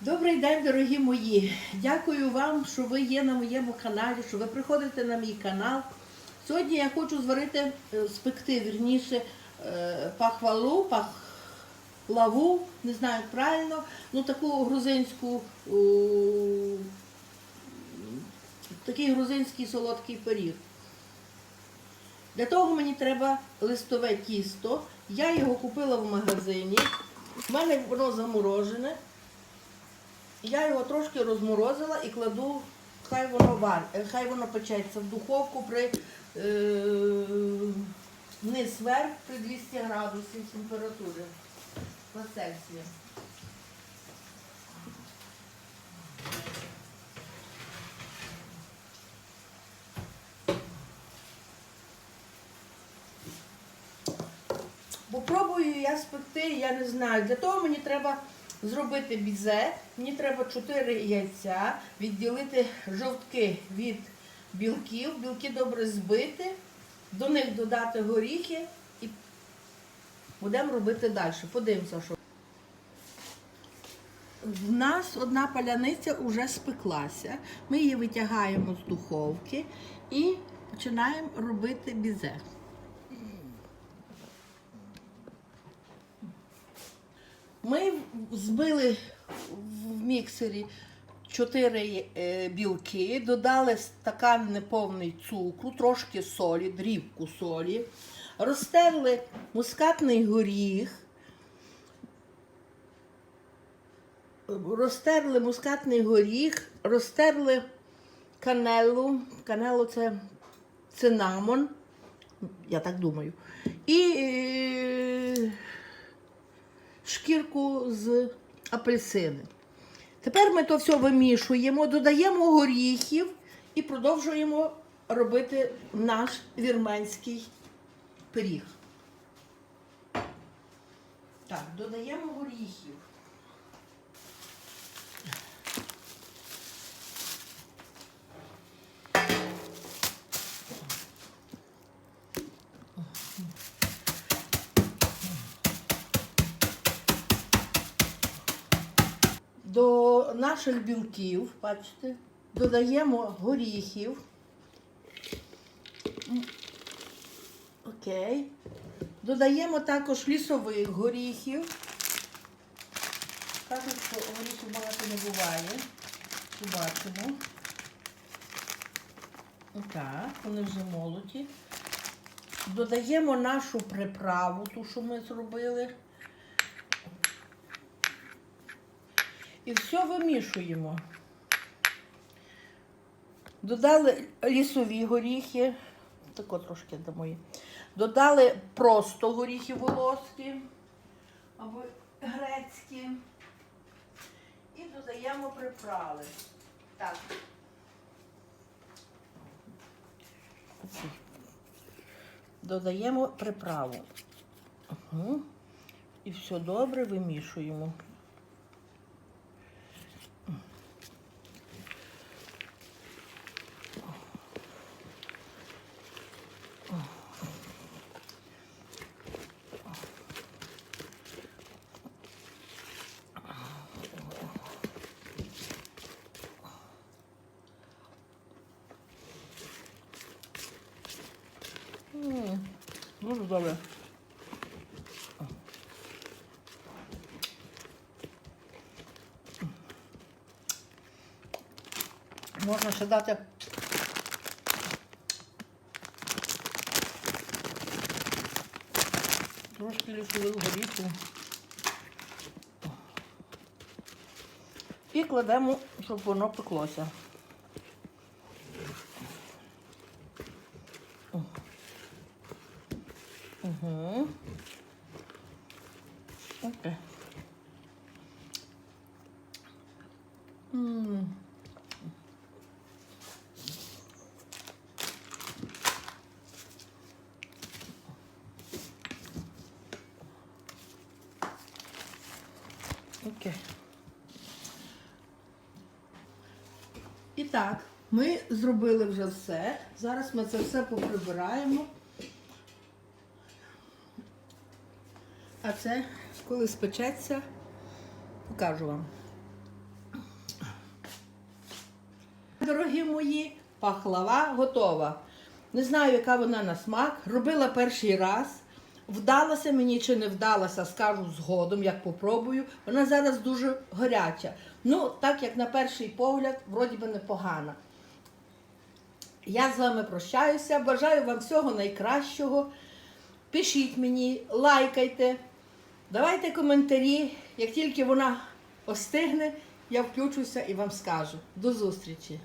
Добрий день, дорогі мої. Дякую вам, що ви є на моєму каналі, що ви приходите на мій канал. Сьогодні я хочу зварити, е, спекти, вірніше, е, пахвалу, пахлаву, не знаю правильно, ну таку грузинську, такий грузинський солодкий пиріг. Для того мені треба листове тісто. Я його купила в магазині. У мене воно заморожене. Я його трошки розморозила і кладу, хай воно вар, е, хай воно печеться в духовку при е, низ вверх при 200 градусів температури на Цельсію. Попробую я спекти, я не знаю. Для того мені треба зробити бізе. Мені треба 4 яйця, відділити жовтки від білків, білки добре збити, до них додати горіхи і будемо робити далі. Подивимося, що. В нас одна паляниця вже спеклася. Ми її витягаємо з духовки і починаємо робити бізе. Ми збили в міксері 4 е, білки, додали стакан неповний цукру, трошки солі, дрібку солі, розтерли мускатний горіх, розтерли мускатний горіх, розтерли канелу, канелу це цинамон, я так думаю. І е, шкірку з апельсини. Тепер ми то все вимішуємо, додаємо горіхів і продовжуємо робити наш вірменський пиріг. Так, додаємо горіхів. Наших білків, бачите, додаємо горіхів. Окей. Додаємо також лісових горіхів. Кажуть, що горіхів багато не буває. Побачимо. Так, вони вже молоті. Додаємо нашу приправу, ту, що ми зробили. І все вимішуємо. Додали лісові горіхи, тако трошки дамо. їй. Додали просто горіхи волоські або грецькі. І додаємо приправи. Так. Додаємо приправу. Угу. І все добре вимішуємо. М, Дуже добре. Можна ще дати трошки лісових горіхів. І кладемо, щоб воно пеклося. Угу. Окей. М. Окей. І так, ми зробили вже все. Зараз ми це все поприбираємо. А це, коли спечеться, покажу вам. Дорогі мої, пахлава готова. Не знаю, яка вона на смак. Робила перший раз. Вдалося мені чи не вдалося, скажу згодом, як попробую. Вона зараз дуже гаряча. Ну, так як на перший погляд, вроді би непогана. Я з вами прощаюся. Бажаю вам всього найкращого. Пишіть мені, лайкайте, давайте коментарі. Як тільки вона остигне, я включуся і вам скажу. До зустрічі!